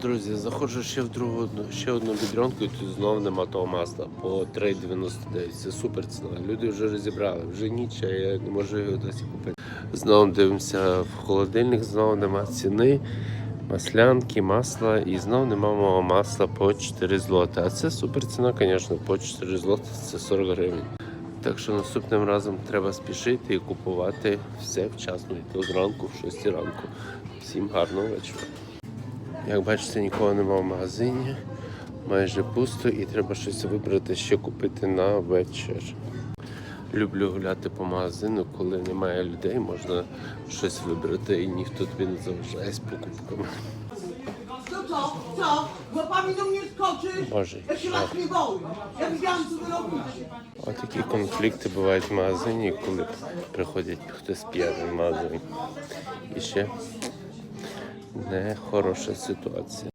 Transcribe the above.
Друзі, заходжу ще в другу ще одну бідрянку і тут знову нема того масла по 3,99. Це супер ціна. Люди вже розібрали, вже ніч, а я не можу його досі купити. Знову дивимося в холодильник, знову нема ціни, маслянки, масла і знову нема мого масла по 4 злоти. А це супер ціна, звісно, по 4 злоти це 40 гривень. Так що наступним разом треба спішити і купувати все вчасно, і то зранку, в 6 ранку. Всім гарного вечора. Як бачите, нікого немає в магазині, майже пусто і треба щось вибрати, ще купити на вечір. Люблю гуляти по магазину, коли немає людей, можна щось вибрати і ніхто тобі не заважає з покупками. Co? Co? Łapami do mnie skoczysz? Boże, Ja się was nie boję. Ja widziałam, co wy robicie. Отакі конфлікти бувають в магазині, коли приходять хтось п'яний в магазин. І ще не хороша ситуація.